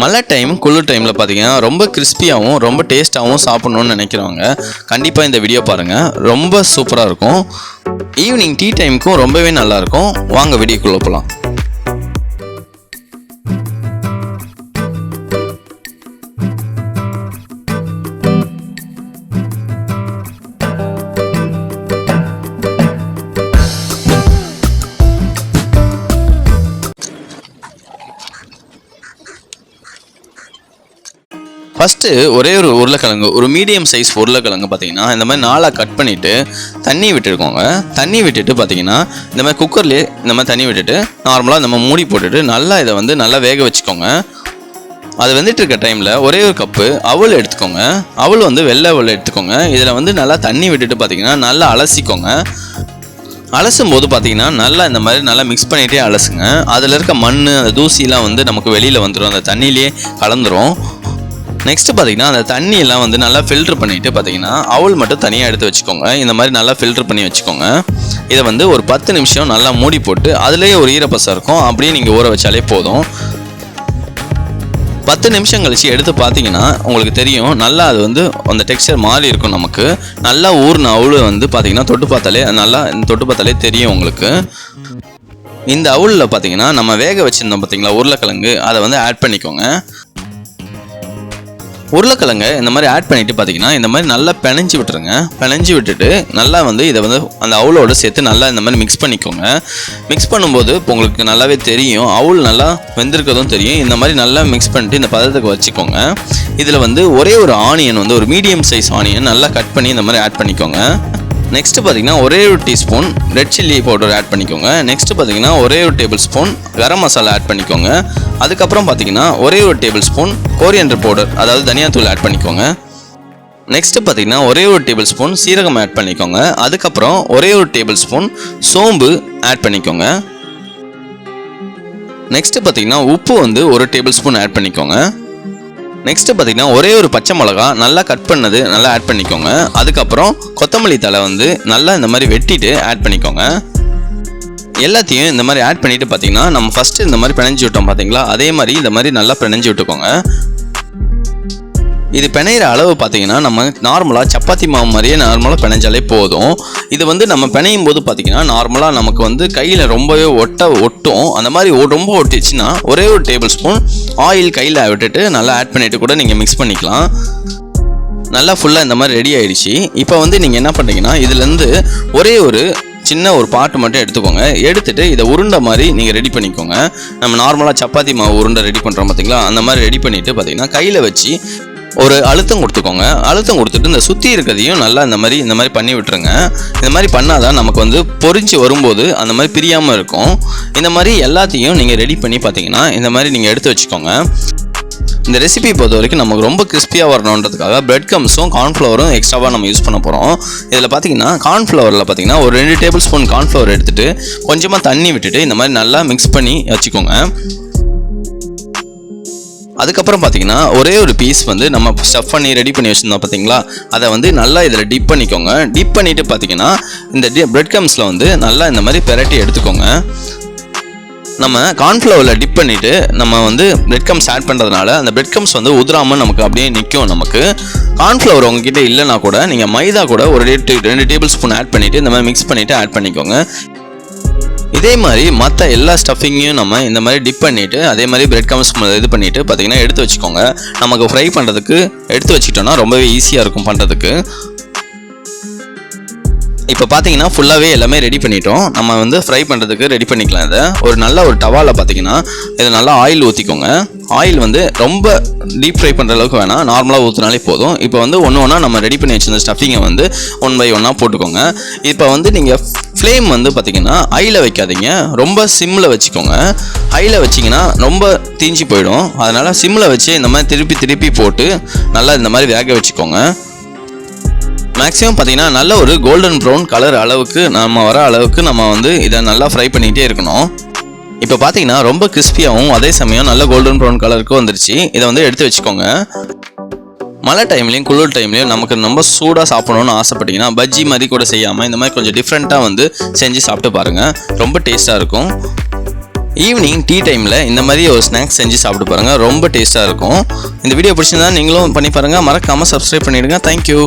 மழை டைம் குளிர் டைமில் பார்த்தீங்கன்னா ரொம்ப கிறிஸ்பியாகவும் ரொம்ப டேஸ்ட்டாகவும் சாப்பிட்ணுன்னு நினைக்கிறவங்க கண்டிப்பாக இந்த வீடியோ பாருங்கள் ரொம்ப சூப்பராக இருக்கும். ஈவினிங் டீ டைமுக்கும் ரொம்பவே நல்லாயிருக்கும் வாங்க வீடியோக்குள்ளே போகலாம் ஃபஸ்ட்டு ஒரே ஒரு உருளைக்கிழங்கு ஒரு மீடியம் சைஸ் உருளைக்கிழங்கு பார்த்தீங்கன்னா இந்த மாதிரி நாளாக கட் பண்ணிவிட்டு தண்ணி விட்டுருக்கோங்க. தண்ணி விட்டுட்டு பார்த்தீங்கன்னா இந்த மாதிரி குக்கர்லேயே இந்த மாதிரி தண்ணி விட்டுட்டு நார்மலாக நம்ம மூடி போட்டுட்டு நல்லா இதை வந்து நல்லா வேக வச்சுக்கோங்க. அது வந்துட்டு இருக்க டைமில் ஒரே ஒரு கப்பு அவள் எடுத்துக்கோங்க. அவள் வந்து வெள்ளை அவள் எடுத்துக்கோங்க. இதில் வந்து நல்லா தண்ணி விட்டுட்டு பார்த்தீங்கன்னா நல்லா அலசிக்கோங்க. அலசும் போது பார்த்தீங்கன்னா நல்லா இந்த மாதிரி நல்லா மிக்ஸ் பண்ணிகிட்டே அலசுங்க. அதில் இருக்க மண் அந்த தூசிலாம் வந்து நமக்கு வெளியில் வந்துடும் அந்த தண்ணியிலே கலந்துரும். நெக்ஸ்ட் பார்த்தீங்கன்னா அந்த தண்ணியெல்லாம் வந்து நல்லா ஃபில்டர் பண்ணிட்டு பார்த்தீங்கன்னா அவள் மட்டும் தனியாக எடுத்து வச்சுக்கோங்க. இந்த மாதிரி நல்லா ஃபில்டர் பண்ணி வச்சுக்கோங்க. இதை வந்து ஒரு பத்து நிமிஷம் நல்லா மூடி போட்டு அதுலேயே ஒரு ஈரப்பசம் இருக்கும். அப்படியே நீங்கள் ஊற வச்சாலே போதும். பத்து நிமிஷம் கழிச்சு எடுத்து பார்த்தீங்கன்னா உங்களுக்கு தெரியும் நல்லா அது வந்து அந்த டெக்ஸ்டர் மாறி இருக்கும் நமக்கு. நல்லா ஊறின அவுள் வந்து பார்த்தீங்கன்னா தொட்டு பார்த்தாலே நல்லா தொட்டு பார்த்தாலே தெரியும் உங்களுக்கு. இந்த அவுளில் பார்த்தீங்கன்னா நம்ம வேக வச்சுருந்தோம் பார்த்தீங்களா உருளைக்கிழங்கு அதை வந்து ஆட் பண்ணிக்கோங்க. உருளைக்கிழங்க இந்த மாதிரி ஆட் பண்ணிட்டு பார்த்தீங்கன்னா இந்த மாதிரி நல்லா பிணைஞ்சு விட்டுருங்க. பிணைஞ்சி விட்டுட்டு நல்லா வந்து இதை வந்து அந்த அவுளோட சேர்த்து நல்லா இந்த மாதிரி மிக்ஸ் பண்ணிக்கோங்க. மிக்ஸ் பண்ணும்போது இப்போ உங்களுக்கு நல்லாவே தெரியும். அவுள் நல்லா வெந்திருக்கிறதும் தெரியும். இந்த மாதிரி நல்லா மிக்ஸ் பண்ணிட்டு இந்த பதத்துக்கு வச்சுக்கோங்க. இதில் வந்து ஒரே ஒரு ஆனியன் வந்து ஒரு மீடியம் சைஸ் ஆனியன் நல்லா கட் பண்ணி இந்த மாதிரி ஆட் பண்ணிக்கோங்க. நெக்ஸ்ட்டு பார்த்தீங்கன்னா ஒரே ஒரு teaspoon red chilli powder add பண்ணிக்கோங்க. நெக்ஸ்ட்டு பார்த்தீங்கன்னா ஒரே ஒரு tablespoon garam masala add பண்ணிக்கோங்க. அதுக்கப்புறம் பார்த்தீங்கன்னா ஒரே ஒரு டேபிள் ஸ்பூன் கோரியண்டர் பவுடர் அதாவது தனியாத்தூள் ஆட் பண்ணிக்கோங்க. நெக்ஸ்ட்டு பார்த்தீங்கன்னா ஒரே ஒரு டேபிள் ஸ்பூன் சீரகம் ஆட் பண்ணிக்கோங்க. அதுக்கப்புறம் ஒரே ஒரு டேபிள் ஸ்பூன் சோம்பு ஆட் பண்ணிக்கோங்க. நெக்ஸ்ட்டு பார்த்தீங்கன்னா உப்பு வந்து ஒரு டேபிள் ஸ்பூன் ஆட் பண்ணிக்கோங்க. நெக்ஸ்ட்டு பார்த்தீங்கன்னா ஒரே ஒரு பச்சை மிளகா நல்லா கட் பண்ணது நல்லா ஆட் பண்ணிக்கோங்க. அதுக்கப்புறம் கொத்தமல்லி தலை வந்து நல்லா இந்த மாதிரி வெட்டிட்டு ஆட் பண்ணிக்கோங்க. எல்லாத்தையும் இந்த மாதிரி ஆட் பண்ணிட்டு பார்த்தீங்கன்னா நம்ம ஃபஸ்ட்டு இந்த மாதிரி பிணைஞ்சு விட்டோம் பார்த்தீங்களா அதே மாதிரி இந்த மாதிரி நல்லா பிணைஞ்சு விட்டுக்கோங்க. இது பிணையிற அளவு பார்த்தீங்கன்னா நம்ம நார்மலாக சப்பாத்தி மாவு மாதிரியே நார்மலாக பிணைஞ்சாலே போதும். இது வந்து நம்ம பிணையும் போது பார்த்தீங்கன்னா நார்மலாக நமக்கு வந்து கையில் ரொம்பவே ஒட்ட ஒட்டும். அந்த மாதிரி ரொம்ப ஒட்டிச்சுன்னா ஒரே ஒரு டேபிள் ஸ்பூன் ஆயில் கையில் விட்டுட்டு நல்லா ஆட் பண்ணிட்டு கூட நீங்கள் மிக்ஸ் பண்ணிக்கலாம். நல்லா ஃபுல்லாக இந்த மாதிரி ரெடி ஆயிடுச்சு. இப்போ வந்து நீங்கள் என்ன பண்ணுறீங்கன்னா இதுலேருந்து ஒரே ஒரு சின்ன ஒரு பாட்டு மட்டும் எடுத்துக்கோங்க. எடுத்துட்டு இதை உருண்டை மாதிரி நீங்கள் ரெடி பண்ணிக்கோங்க. நம்ம நார்மலாக சப்பாத்தி மாவு உருண்டை ரெடி பண்ணுறோம் பார்த்தீங்களா அந்த மாதிரி ரெடி பண்ணிவிட்டு பார்த்தீங்கன்னா கையில் வச்சு ஒரு அழுத்தம் கொடுத்துக்கோங்க. அழுத்தம் கொடுத்துட்டு இந்த சுற்றி இருக்கிறதையும் நல்லா இந்த மாதிரி இந்த மாதிரி பண்ணி விட்டுருங்க. இந்த மாதிரி பண்ணாதான் நமக்கு வந்து பொரிஞ்சு வரும்போது அந்த மாதிரி பிரியாமல் இருக்கும். இந்த மாதிரி எல்லாத்தையும் நீங்கள் ரெடி பண்ணி பார்த்தீங்கன்னா இந்த மாதிரி நீங்கள் எடுத்து வச்சுக்கோங்க. இந்த ரெசிபி பொறுத்த வரைக்கும் நமக்கு ரொம்ப கிறிஸ்பியாக வரணுன்றதுக்காக பிரெட் கம்ஸும் கார்ன்ஃப்ளவரும் எக்ஸ்ட்ராவாக நம்ம யூஸ் பண்ண போகிறோம் இதில் பார்த்தீங்கன்னா கார்ன்ஃப்ளவரில் பார்த்தீங்கன்னா ஒரு ரெண்டு டேபிள் ஸ்பூன் கார்ன்ஃப்ளவர் எடுத்துட்டு கொஞ்சமாக தண்ணி விட்டுட்டு இந்த மாதிரி நல்லா மிக்ஸ் பண்ணி வச்சுக்கோங்க. அதுக்கப்புறம் பார்த்தீங்கன்னா ஒரே ஒரு பீஸ் வந்து நம்ம ஸ்டஃப் பண்ணி ரெடி பண்ணி வச்சுருந்தோம் பார்த்தீங்களா அதை வந்து நல்லா இதில் டிப் பண்ணிக்கோங்க. டிப் பண்ணிவிட்டு பார்த்தீங்கன்னா இந்த பிரெட் கம்ஸில் வந்து நல்லா இந்த மாதிரி பெரட்டி எடுத்துக்கோங்க. நம்ம கார்ன்ஃப்ளவரில் டிப் பண்ணிவிட்டு நம்ம வந்து பிரெட் கம்ஸ் ஆட் பண்ணுறதுனால அந்த பிரெட் கம்ஸ் வந்து உதிராமல் நமக்கு அப்படியே நிற்கும் நமக்கு. கார்ன்ஃப்ளவர் உங்ககிட்ட இல்லைனா கூட நீங்கள் மைதா கூட ஒரு ரெண்டு ரெண்டு டேபிள் ஸ்பூன் ஆட் பண்ணிவிட்டு இந்த மாதிரி மிக்ஸ் பண்ணிவிட்டு ஆட் பண்ணிக்கோங்க. இதே மாதிரி மற்ற எல்லா ஸ்டஃபிங்கையும் நம்ம இந்த மாதிரி டிப் பண்ணிவிட்டு அதே மாதிரி பிரெட் கம்ஸ் இது பண்ணிவிட்டு பார்த்திங்கன்னா எடுத்து வச்சுக்கோங்க. நமக்கு ஃப்ரை பண்ணுறதுக்கு எடுத்து வச்சுக்கிட்டோன்னா ரொம்பவே ஈஸியாக இருக்கும் பண்ணுறதுக்கு இப்போ பார்த்தீங்கன்னா ஃபுல்லாகவே எல்லாமே ரெடி பண்ணிட்டோம். நம்ம வந்து ஃப்ரை பண்ணுறதுக்கு ரெடி பண்ணிக்கலாம் இதை. ஒரு நல்ல ஒரு டவாவில் பார்த்தீங்கன்னா இதை நல்லா ஆயில் ஊற்றிக்கோங்க ஆயில் வந்து ரொம்ப டீப் ஃப்ரை பண்ணுற அளவுக்கு வேணாம். நார்மலாக ஊற்றினாலே போதும். இப்போ வந்து ஒன்று ஒன்றா நம்ம ரெடி பண்ணி வச்சிருந்த ஸ்டஃபிங்கை வந்து ஒன் பை ஒன்னாக போட்டுக்கோங்க. இப்போ வந்து நீங்கள் ஃப்ளேம் வந்து பார்த்தீங்கன்னா ஹையில் வைக்காதீங்க. ரொம்ப சிம்மில் வச்சுக்கோங்க. ஹையில் வச்சிங்கன்னா ரொம்ப தீஞ்சு போயிடும். அதனால் சிம்மில் வச்சு இந்த மாதிரி திருப்பி திருப்பி போட்டு நல்லா இந்த மாதிரி வேக வச்சுக்கோங்க. மேக்ஸிமம் பார்த்தீங்கன்னா நல்ல ஒரு கோல்டன் ப்ரௌன் கலர் அளவுக்கு நம்ம வர அளவுக்கு நம்ம வந்து இதை நல்லா ஃப்ரை பண்ணிகிட்டே இருக்கணும். இப்போ பார்த்தீங்கன்னா ரொம்ப கிறிஸ்பியாகவும் அதே சமயம் நல்ல கோல்டன் ப்ரௌன் கலருக்கு வந்துருச்சு. இதை வந்து எடுத்து வச்சுக்கோங்க. மழை டைம்லையும் குளிர் டைம்லையும் நமக்கு ரொம்ப சூடாக சாப்பிடணும்னு ஆசைப்பட்டீங்கன்னா பஜ்ஜி மாதிரி கூட செய்யாமல் இந்த மாதிரி கொஞ்சம் டிஃப்ரெண்ட்டாக வந்து செஞ்சு சாப்பிட்டு பாருங்கள் ரொம்ப டேஸ்ட்டாக இருக்கும். ஈவினிங் டீ டைமில் இந்த மாதிரி ஒரு ஸ்நாக்ஸ் செஞ்சு சாப்பிட்டு பாருங்கள் ரொம்ப டேஸ்ட்டாக இருக்கும். இந்த வீடியோ பிடிச்சிருந்தா நீங்களும் பண்ணி பாருங்கள் மறக்காமல் சப்ஸ்கிரைப் பண்ணிவிடுங்க தேங்க்யூ